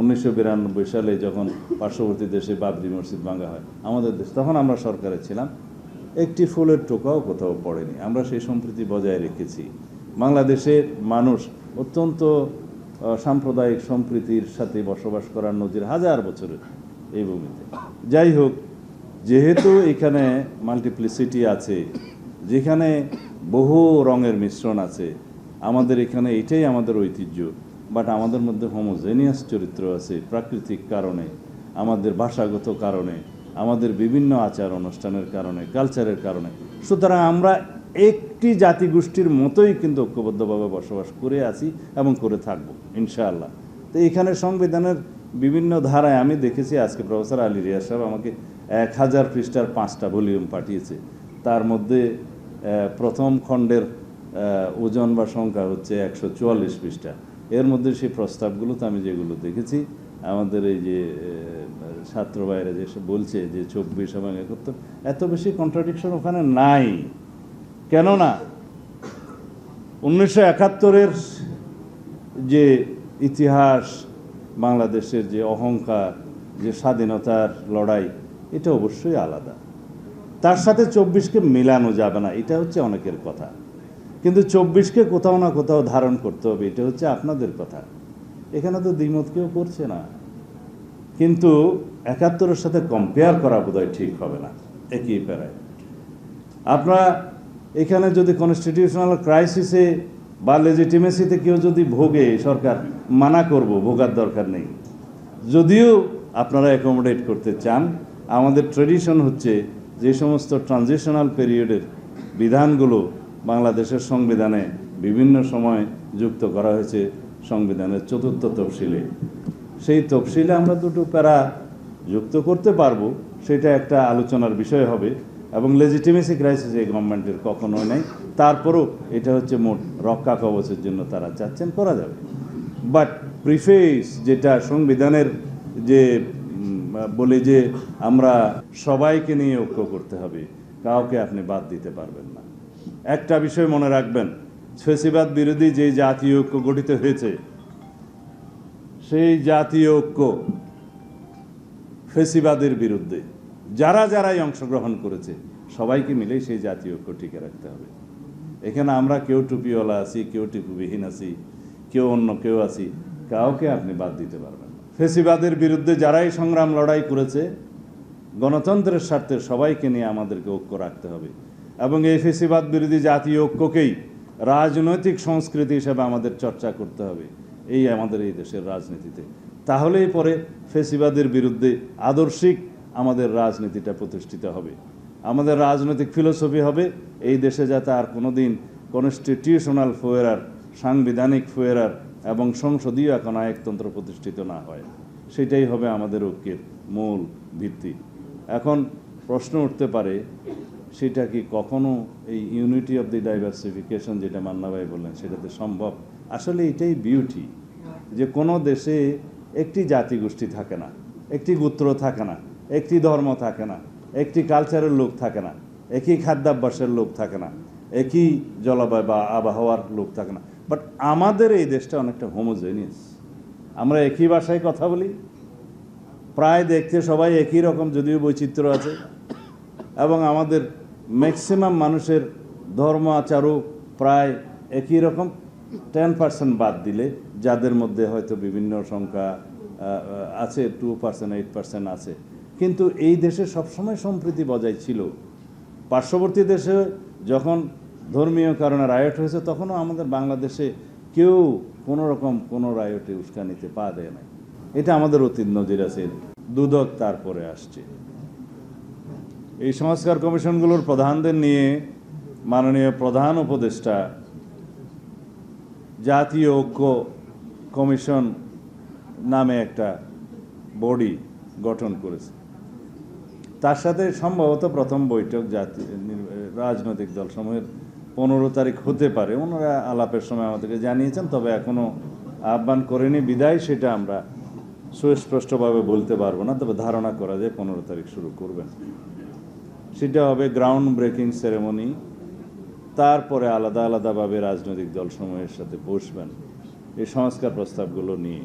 উনিশশো বিরানব্বই সালে যখন পার্শ্ববর্তী দেশে বাবরি মসজিদ ভাঙা হয় আমাদের দেশ, তখন আমরা সরকারে ছিলাম। একটি ফুলের টোকাও কোথাও পড়েনি। আমরা সেই সম্প্রীতি বজায় রেখেছি। বাংলাদেশের মানুষ অত্যন্ত সাম্প্রদায়িক সম্প্রীতির সাথে বসবাস করার নজির হাজার বছরের এই ভূমিতে। যাই হোক, যেহেতু এখানে মাল্টিপ্লিসিটি আছে, যেখানে বহু রঙের মিশ্রণ আছে, আমাদের এখানে এটাই আমাদের ঐতিহ্য। বাট আমাদের মধ্যে হোমোজেনিয়াস চরিত্র আছে প্রাকৃতিক কারণে, আমাদের ভাষাগত কারণে, আমাদের বিভিন্ন আচার অনুষ্ঠানের কারণে কালচারের কারণে। সুতরাং আমরা একটি জাতিগোষ্ঠীর মতোই কিন্তু ঐক্যবদ্ধভাবে বসবাস করে আছি এবং করে থাকব, ইনশাআল্লাহ। তো এখানে সংবিধানের বিভিন্ন ধারায় আমি দেখেছি, আজকে প্রফেসর আলী রিয়াজ সাহেব আমাকে এক হাজার পৃষ্ঠার পাঁচটা ভলিউম পাঠিয়েছে। তার মধ্যে প্রথম খণ্ডের ওজন বা সংখ্যা হচ্ছে একশো চুয়াল্লিশ পৃষ্ঠা। এর মধ্যে সেই প্রস্তাবগুলোতে আমি যেগুলো দেখেছি, আমাদের এই যে ছাত্র ভাইরা যেসব বলছে যে চব্বিশ এবং একাত্তর, এত বেশি কন্ট্রাডিকশন ওখানে নাই। কেননা উনিশশো একাত্তরের যে ইতিহাস, বাংলাদেশের যে অহংকার, যে স্বাধীনতার লড়াই, এটা অবশ্যই আলাদা। তার সাথে চব্বিশকে মেলানো যাবে না, এটা হচ্ছে অনেকের কথা। কিন্তু চব্বিশকে কোথাও না কোথাও ধারণ করতে হবে, এটা হচ্ছে আপনাদের কথা। এখানে তো দ্বিমত কেউ করছে না। কিন্তু একাত্তরের সাথে কম্পেয়ার করা বোধহয় ঠিক হবে না, একই প্যারায়। আপনারা এখানে যদি কনস্টিটিউশনাল ক্রাইসিসে বা লেজিটিমেসিতে কেউ যদি ভোগে, সরকার মানা করব, ভোগার দরকার নেই। যদিও আপনারা অ্যাকোমোডেট করতে চান, আমাদের ট্রেডিশন হচ্ছে যে সমস্ত ট্রানজিশনাল পিরিয়ডের বিধানগুলো বাংলাদেশের সংবিধানে বিভিন্ন সময় যুক্ত করা হয়েছে সংবিধানের চতুর্থ তফসিলে। সেই তফসিলে আমরা দুটো প্যারা যুক্ত করতে পারব, সেটা একটা আলোচনার বিষয় হবে, এবং লেজিটিমেসি ক্রাইসিস এই গভর্নমেন্টের কখনোই নেই। তারপরও এটা হচ্ছে মোট রক্ষা কবচের জন্য তারা চাচ্ছেন, করা যাবে। বাট প্রিফেস যেটা সংবিধানের যে বলে যে আমরা সবাইকে নিয়ে ঐক্য করতে হবে, কাউকে আপনি বাদ দিতে পারবেন না। একটা বিষয় মনে রাখবেন, ফেসিবাদ বিরোধী যে জাতীয় ঐক্য গঠিত হয়েছে, সেই জাতীয় ঐক্য ফেসিবাদের বিরুদ্ধে যারা যারাই অংশগ্রহণ করেছে, সবাইকে মিলেই সেই জাতীয় ঐক্য টিকে রাখতে হবে। এখানে আমরা কেউ টুপিওয়ালা আছি, কেউ টুপিবিহীন আছি, কেউ অন্য কেউ আছি, কাউকে আপনি বাদ দিতে পারবেন না। ফেসিবাদের বিরুদ্ধে যারাই সংগ্রাম লড়াই করেছে, গণতন্ত্রের স্বার্থে সবাইকে নিয়ে আমাদেরকে ঐক্য রাখতে হবে। এবং এই ফেসিবাদ বিরোধী জাতীয় ঐক্যকেই রাজনৈতিক সংস্কৃতি হিসেবে আমাদের চর্চা করতে হবে। এই আমাদের এই দেশের রাজনীতিতে। তাহলেই পরে ফেসিবাদের বিরুদ্ধে আদর্শিক আমাদের রাজনীতিটা প্রতিষ্ঠিত হবে। আমাদের রাজনৈতিক ফিলোসফি হবে, এই দেশে যাতে আর কোনোদিন কনস্টিটিউশনাল ফোয়েরার, সাংবিধানিক ফোয়েরার এবং সংসদীয় এখন নায়কতন্ত্র প্রতিষ্ঠিত না হয়। সেটাই হবে আমাদের ঐক্যের মূল ভিত্তি। এখন প্রশ্ন উঠতে পারে সেটা কি কখনো এই ইউনিটি অফ দি ডাইভার্সিফিকেশন যেটা মান্না ভাই বললেন, সেটাতে সম্ভব? আসলে এটাই বিউটি যে কোনো দেশে একটি জাতিগোষ্ঠী থাকে না, একটি গোত্র থাকে না, একটি ধর্ম থাকে না, একটি কালচারের লোক থাকে না, একই খাদ্যাভ্যাসের লোক থাকে না, একই জলবায়ু বা আবহাওয়ার লোক থাকে না। বাট আমাদের এই দেশটা অনেকটা হোমোজেনিয়াস আমরা একই ভাষায় কথা বলি, প্রায় দেখতে সবাই একই রকম, যদিও বৈচিত্র্য আছে। এবং আমাদের ম্যাক্সিমাম মানুষের ধর্ম, আচারও প্রায় একই রকম। টেন পার্সেন্ট বাদ দিলে যাদের মধ্যে হয়তো বিভিন্ন সংখ্যা আছে টু পার্সেন্ট এইট পার্সেন্ট আছে। কিন্তু এই দেশে সবসময় সম্প্রীতি বজায় ছিল। পার্শ্ববর্তী দেশে যখন ধর্মীয় কারণে রায়ট হয়েছে, তখনও আমাদের বাংলাদেশে কেউ কোনো রকম কোনো রায়টে উস্কানিতে পা দেয় নাই। এটা আমাদের অতীত নজির আছে। দুদক তারপরে আসছে। এই সংস্কার কমিশনগুলোর প্রধানদের নিয়ে মাননীয় প্রধান উপদেষ্টা, জাতীয় ঐক্য কমিশন নামে একটা বডি গঠন করেছে। তার সাথে সম্ভবত প্রথম বৈঠক নির- রাজনৈতিক দলসমূহের পনেরো তারিখ হতে পারে। ওনারা আলাপের সময় আমাদেরকে জানিয়েছেন, তবে এখনও আহ্বান করেনি। বিদায় সেটা আমরা সুস্পষ্টভাবে বলতে পারব না, তবে ধারণা করা যায় পনেরো তারিখ শুরু করবেন। সেটা হবে গ্রাউন্ড ব্রেকিং সেরেমনি তারপরে আলাদা আলাদাভাবে রাজনৈতিক দলসমূহের সাথে বসবেন। এই সংস্কার প্রস্তাবগুলো নিয়ে।